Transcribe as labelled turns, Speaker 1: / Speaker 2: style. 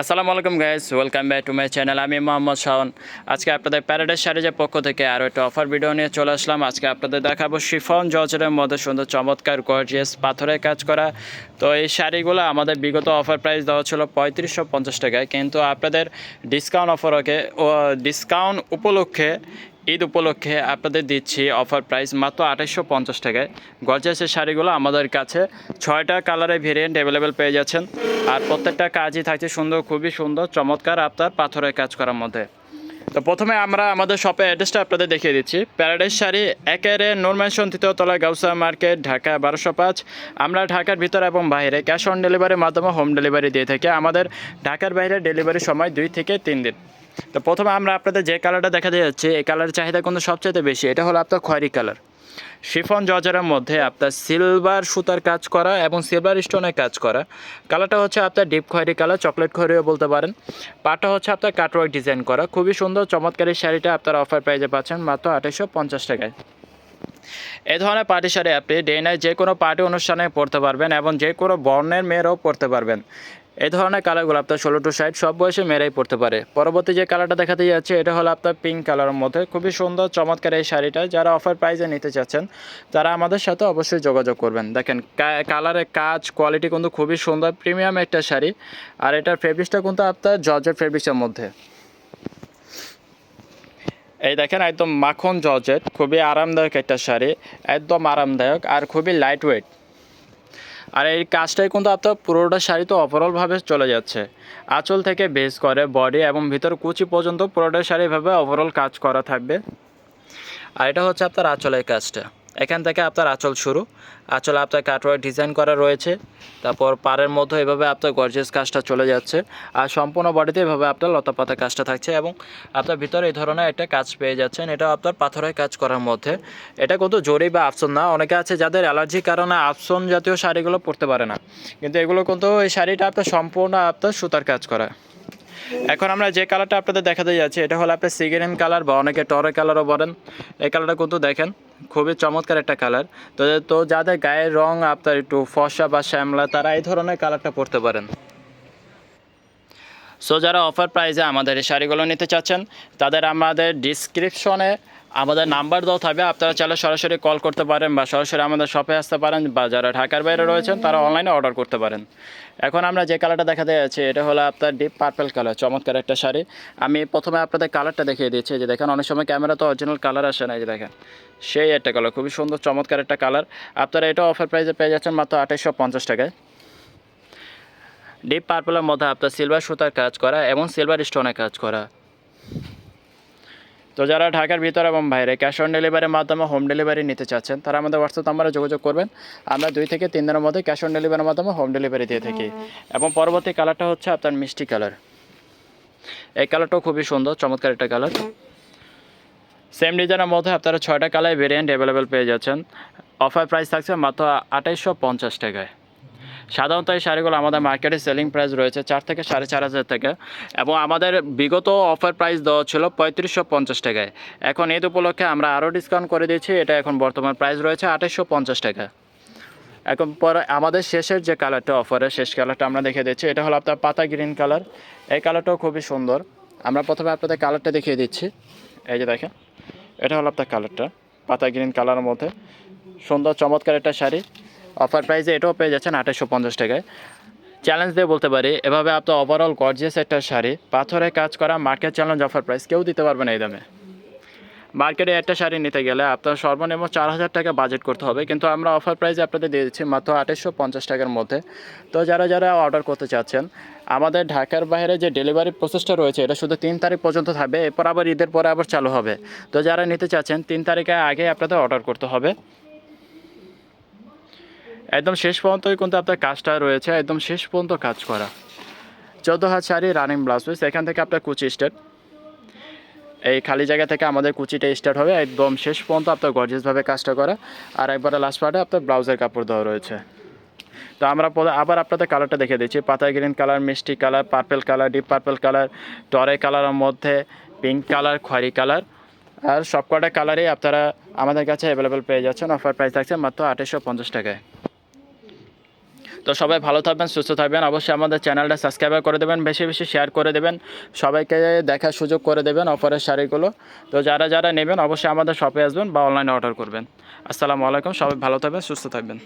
Speaker 1: আসসালামু আলাইকুম guys welcome back to my channel আমি মোহাম্মদ শাওন। আজকে আপনাদের প্যারাডাইস শাড়িজের পক্ষ থেকে আরও একটা অফার ভিডিও নিয়ে চলে আসলাম। আজকে আপনাদের দেখাবো শিফন জজরের মধ্যে সুন্দর, চমৎকার গর্জিয়াস পাথরের কাজ করা। তো এই শাড়িগুলো আমাদের বিগত অফার প্রাইস দেওয়া ছিল পঁয়ত্রিশশো পঞ্চাশ টাকায়। কিন্তু আপনাদের ডিসকাউন্ট অফারকে ও ডিসকাউন্ট উপলক্ষে ঈদ উপলক্ষে আপনাদের দিচ্ছি অফার প্রাইস মাত্র আঠাশশো পঞ্চাশ টাকায়। গর্জাসের শাড়িগুলো আমাদের কাছে। ছয়টা কালারের ভেরিয়েন্ট অ্যাভেলেবেল পেয়ে যাচ্ছেন। আর প্রত্যেকটা কাজই থাকছে সুন্দর, খুবই সুন্দর, চমৎকার আপনার পাথরের কাজ করার মধ্যে। তো প্রথমে আমরা আমাদের শপের অ্যাড্রেসটা আপনাদের দেখিয়ে দিচ্ছি। প্যারাডাইস শাড়ি একেরে নূরমেনশন তৃতীয় তলা গাউসা মার্কেট, ঢাকা বারোশো পাঁচ। আমরা ঢাকার ভিতর এবং বাইরে ক্যাশ অন ডেলিভারির মাধ্যমে হোম ডেলিভারি দিয়ে থাকি। আমাদের ঢাকার বাইরে ডেলিভারির সময় দুই থেকে তিন দিন। তো প্রথমে আমরা আপনাদের যে কালারটা দেখা যাচ্ছে এই কালারের চাহিদা কিন্তু সবচেয়ে বেশি। এটা হলো আপনার খয়েরি কালার শিফন জর্জারের মধ্যে আপনার সিলভার সুতার কাজ করা এবং সিলভার স্টোনের কাজ করা। কালারটা হচ্ছে আপনার ডিপ খয়েরি কালার চকলেট খয়েরিও বলতে পারেন। পাটা হচ্ছে আপনার কাটওয়ার্ক ডিজাইন করা। খুবই সুন্দর, চমৎকারী শাড়িটা আপনার অফার প্রাইজে পাচ্ছেন মাত্র আঠাশশো পঞ্চাশ টাকায়। এই ধরনের পার্টি শাড়ি আপনি ডে যে কোনো পার্টি অনুষ্ঠানে পরতে পারবেন এবং যে কোনো বর্ণের মেয়েরাও পরতে পারবেন। এই ধরনের কালারগুলো আপনার ষোলো টু ষাট, সব বয়সে মেয়েরাই পড়তে পারে। পরবর্তী যে কালারটা দেখাতে যাচ্ছে, এটা হলো আপনার পিঙ্ক কালারের মধ্যে। খুবই সুন্দর, চমৎকার এই শাড়িটা। যারা অফার প্রাইজে নিতে চাচ্ছেন, তারা আমাদের সাথে অবশ্যই যোগাযোগ করবেন। দেখেন কালারের কাজ কোয়ালিটি কিন্তু খুবই সুন্দর প্রিমিয়াম একটা শাড়ি। আর এটার ফেব্রিক্সটা কিন্তু আপনার জর্জের ফেব্রিক্সের মধ্যে। এই দেখেন, একদম মাখন জর্জেট খুবই আরামদায়ক একটা শাড়ি, একদম আরামদায়ক আর খুবই লাইট ওয়েট আর এই কাজটাই কিন্তু আপনার পুরোটা শাড়ি তো ওভারঅলভাবে চলে যাচ্ছে। আঁচল থেকে বেস করে বডি এবং ভিতর কুচি পর্যন্ত পুরোটা শাড়িভাবে ওভারঅল কাজ করা থাকবে। আর এটা হচ্ছে আপনার আঁচলের কাজটা। এখান থেকে আপনার আঁচল শুরু। আঁচলে আপনার কাটওয়ার ডিজাইন করা রয়েছে। তারপর পাড়ের মধ্যে এভাবে আপনার গর্জেস কাজটা চলে যাচ্ছে। আর সম্পূর্ণ বডিতে এভাবে আপনার লতাপাতা কাজটা থাকছে এবং আপনার ভিতরে এই ধরনের একটা কাজ পেয়ে যাচ্ছেন। এটা আপনার পাথরের কাজ করার মধ্যে। এটা কিন্তু জরি বা আফসন না। অনেকে আছে যাদের অ্যালার্জির কারণে আফসন জাতীয় শাড়িগুলো পরতে পারে না। কিন্তু এগুলো কিন্তু এই শাড়িটা আপনার সম্পূর্ণ আপনার সুতার কাজ করা এখন আমরা যে কালারটা আপনাদের দেখাতে যাচ্ছি, এটা হলো আপনার সিগারেন কালার বা অনেকে টরে কালারও বলেন। এই কালারটা কিন্তু দেখেন, খুবই চমৎকার একটা কালার তো তো যাদের গায়ের রং আপনার একটু ফসা বা শ্যামলা, তারা এই ধরনের কালারটা পরতে পারেন। সো যারা অফার প্রাইসে আমাদের এই শাড়িগুলো নিতে চাচ্ছেন, তাদের আমাদের ডিসক্রিপশনে আমাদের নাম্বার দেওয়া থাকবে। আপনারা চাইলে সরাসরি কল করতে পারেন বা সরাসরি আমাদের শপে আসতে পারেন বা যারা ঢাকার বাইরে রয়েছেন, তারা অনলাইনে অর্ডার করতে পারেন। এখন আমরা যে কালারটা দেখাতে যাচ্ছি, এটা হলো আপনার ডিপ পার্পেল কালার চমৎকার একটা শাড়ি। আমি প্রথমে আপনাদের কালারটা দেখিয়ে দিচ্ছি যে দেখেন, অনেক সময় ক্যামেরা তো অরিজিনাল কালার আসে না, এই যে দেখেন। সেই একটা কালার খুবই সুন্দর, চমৎকার একটা কালার আপনারা এটা অফার প্রাইসে পেয়ে যাচ্ছেন মাত্র আঠাশশো পঞ্চাশ টাকায়। ডিপ পার্পলের মধ্যে আপনার সিলভার সুতার কাজ করা এবং সিলভার স্টোনের কাজ করা। তো যারা ঢাকার ভিতর এবং বাইরে ক্যাশ অন ডেলিভারির মাধ্যমে হোম ডেলিভারি নিতে চাচ্ছেন, তারা আমাদের হোয়াটসঅ্যাপ নাম্বারে যোগাযোগ করবেন। আমরা দুই থেকে তিন দিনের মধ্যে ক্যাশ অন ডেলিভারির মাধ্যমে হোম ডেলিভারি দিয়ে থাকি। এবং পরবর্তী কালারটা হচ্ছে আপনার মিষ্টি কালার এই কালারটাও খুবই সুন্দর, চমৎকার একটা কালার সেম ডিজাইনের মধ্যে আপনারা ছয়টা কালার ভেরিয়েন্ট অ্যাভেলেবেল পেয়ে যাচ্ছেন। অফার প্রাইস থাকছে মাত্র আঠাইশশো পঞ্চাশ টাকায়। সাধারণত এই শাড়িগুলো আমাদের মার্কেটে সেলিং প্রাইস রয়েছে চার থেকে সাড়ে চার হাজার টাকা এবং আমাদের বিগত অফার প্রাইস দেওয়া ছিল পঁয়ত্রিশশো পঞ্চাশ টাকায়। এখন ঈদ উপলক্ষে আমরা আরও ডিসকাউন্ট করে দিয়েছি, এটা এখন বর্তমান প্রাইস রয়েছে আঠাশশো পঞ্চাশ টাকা। এখন পরে আমাদের শেষের যে কালারটা অফারের শেষ কালারটা আমরা দেখে দিচ্ছি, এটা হলো আপনার পাতা গ্রিন কালার এই কালারটাও খুবই সুন্দর। আমরা প্রথমে আপনাদের কালারটা দেখিয়ে দিচ্ছি। এই যে দেখেন, এটা হলো আপনার কালারটা পাতা গ্রিন কালারের মধ্যে। সুন্দর চমৎকার একটা শাড়ি। অফার প্রাইসে এটাও পেয়ে যাচ্ছেন আঠাশশো পঞ্চাশ টাকায়। চ্যালেঞ্জ দিয়ে বলতে পারি, এভাবে আপনার ওভারঅল গর্জিয়াস একটা শাড়ি, পাথরে কাজ করা মার্কেট চ্যালেঞ্জ অফার প্রাইস কেউ দিতে পারবে না এই দামে। মার্কেটে একটা শাড়ি নিতে গেলে আপনার সর্বনিম্ন চার হাজার টাকা বাজেট করতে হবে, কিন্তু আমরা অফার প্রাইসে আপনাদের দিয়ে দিচ্ছি মাত্র আঠাশশো পঞ্চাশ টাকার মধ্যে। তো যারা যারা অর্ডার করতে চাচ্ছেন, আমাদের ঢাকার বাইরে যে ডেলিভারি প্রসেসটা রয়েছে, এটা শুধু তিন তারিখ পর্যন্ত থাকবে, এরপর আবার ঈদের পরে আবার চালু হবে। তো যারা নিতে চাচ্ছেন, তিন তারিখে আগে আপনাদের অর্ডার করতে হবে। একদম শেষ পর্যন্তই কিন্তু আপনার কাজটা রয়েছে, একদম শেষ পর্যন্ত কাজ করা। চোদ্দ হাত শাড়ি রানিং ব্লাউজ পিস এখান থেকে আপনার কুচি স্টার্ট এই খালি জায়গা থেকে আমাদের কুচিটা স্টার্ট হবে, একদম শেষ পর্যন্ত আপনার গর্জিয়াসভাবে কাজটা করা। আর একবারে লাস্ট পার্টে আপনার ব্লাউজের কাপড় দেওয়া রয়েছে। তো আমরা আবার আপনাদের কালারটা দেখে দিচ্ছি। পাতা গ্রিন কালার মিষ্টি colour purple colour deep purple colour টরে কালারের মধ্যে পিঙ্ক কালার খয়েরি কালার আর সবকটা কালারই আপনারা আমাদের কাছে অ্যাভেলেবেল পেয়ে যাচ্ছেন। অফার প্রাইস থাকছে মাত্র আঠাশশো পঞ্চাশ টাকায়। তো সবাই ভালো থাকবেন, সুস্থ থাকবেন। অবশ্যই আমাদের চ্যানেলটা সাবস্ক্রাইব করে দেবেন, বেশি বেশি শেয়ার করে দেবেন। সবাইকে দেখার সুযোগ করে দেবেন অফারের শাড়িগুলো। তো যারা যারা নেবেন, অবশ্যই আমাদের শপে আসবেন বা অনলাইনে অর্ডার করবেন। আসসালামু আলাইকুম, সবাই ভালো থাকবেন, সুস্থ থাকবেন।